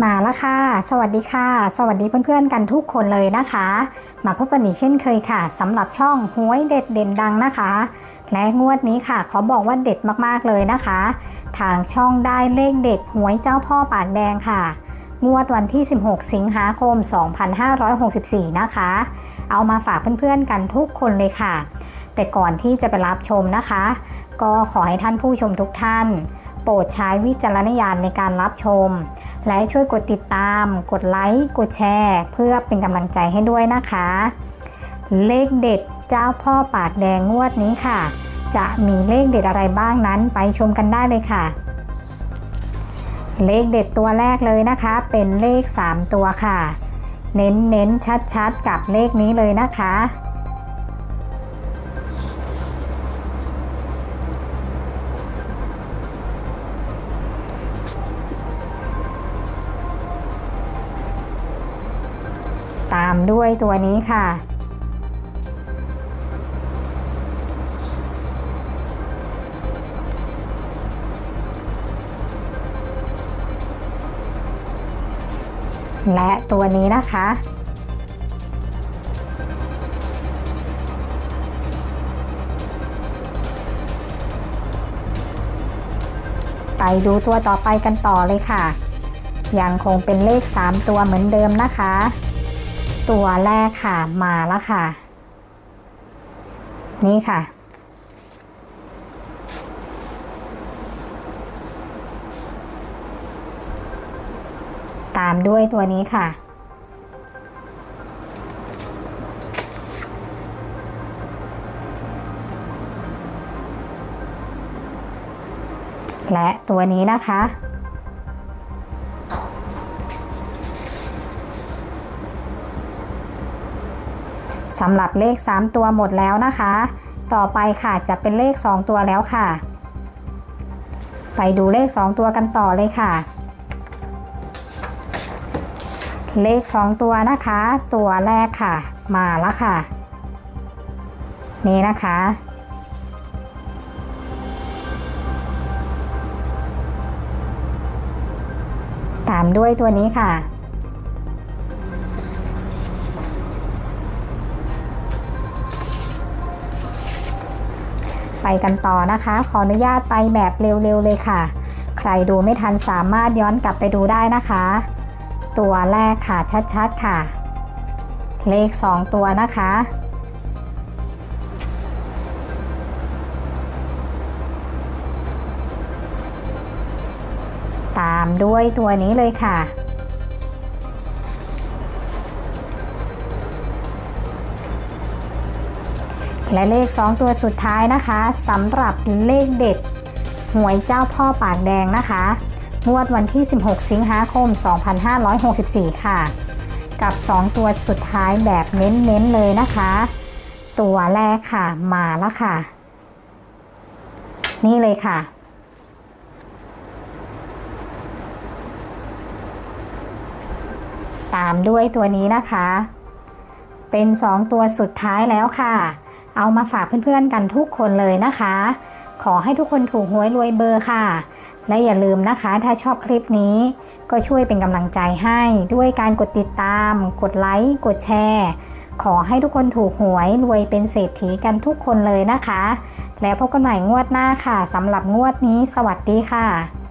มาแล้วค่ะ สวัสดีค่ะ สวัสดีเพื่อนๆกันทุกคนเลยนะคะ มาพบกันอีกเช่นเคยค่ะสำหรับช่องหวยเด็ดเด่นดังนะคะ และงวดนี้ค่ะขอบอกว่าเด็ดมากๆเลยนะคะ ทางช่องได้เลขเด็ดหวยเจ้าพ่อปากแดงค่ะ งวดวันที่ 16 สิงหาคม 2564 นะคะ เอามาฝากเพื่อนๆกันทุกคนเลยค่ะ แต่ก่อนที่จะไปรับชมนะคะ ก็ขอให้ท่านผู้ชมทุกท่าน โปรดใช้วิจารณญาณในการรับชม และช่วยกดติดตาม กดไลค์ กดแชร์ เพื่อเป็นกำลังใจให้ด้วยนะคะ เลขเด็ดเจ้าพ่อปากแดงงวดนี้ค่ะ จะมีเลขเด็ดอะไรบ้างนั้นไปชมกันได้เลยค่ะ เลขเด็ดตัวแรกเลยนะคะ เป็นเลข 3 ตัวค่ะ เน้นเน้นชัดชัดๆ กับเลขนี้เลยนะคะามด้วยตัวนี้ค่ะ และตัวนี้นะคะไปดูตัวต่อไปกันต่อเลยค่ะ ยังคงเป็นเลข 3 ตัวเหมือนเดิมนะคะ ตัวแรกค่ะมาแล้วค่ะ นี่ค่ะ ตามด้วยตัวนี้ค่ะ และตัวนี้นะคะ สำหรับเลข 3 ตัวหมดแล้วนะคะ ต่อไปค่ะจะเป็นเลข 2 ตัวแล้วค่ะ ไปดูเลข 2 ตัวกันต่อเลยค่ะ เลข 2 ตัวนะคะ ตัวแรกค่ะ มาแล้วค่ะ นี่นะคะตามด้วยตัวนี้ค่ะ ไปกันต่อนะคะ ขออนุญาตไปแบบเร็วๆเลยค่ะ ใครดูไม่ทันสามารถย้อนกลับไปดูได้นะคะ ตัวแรกค่ะชัดๆค่ะ เลข 2 ตัวนะคะ ตามด้วยตัวนี้เลยค่ะ และเลข 2 ตัวสุดท้ายนะคะสำหรับเลขเด็ด หวยเจ้าพ่อปากแดงนะคะงวดวันที่ 16 สิงหาคม 2564 ค่ะ กับ 2 ตัวสุดท้ายแบบเน้นๆเลยนะคะ ตัวแรกค่ะมาแล้วค่ะ นี่เลยค่ะ ตามด้วยตัวนี้นะคะ เป็น 2 ตัวสุดท้ายแล้วค่ะ เอามาฝากเพื่อนๆกันทุกคนเลยนะคะ ขอให้ทุกคนถูกหวยรวยเบอร์ค่ะ และอย่าลืมนะคะ ถ้าชอบคลิปนี้ก็ช่วยเป็นกำลังใจให้ด้วยการกดติดตาม กดไลค์ กดแชร์ ขอให้ทุกคนถูกหวยรวยเป็นเศรษฐีกันทุกคนเลยนะคะ แล้วพบกันใหม่งวดหน้าค่ะสำหรับงวดนี้ สวัสดีค่ะ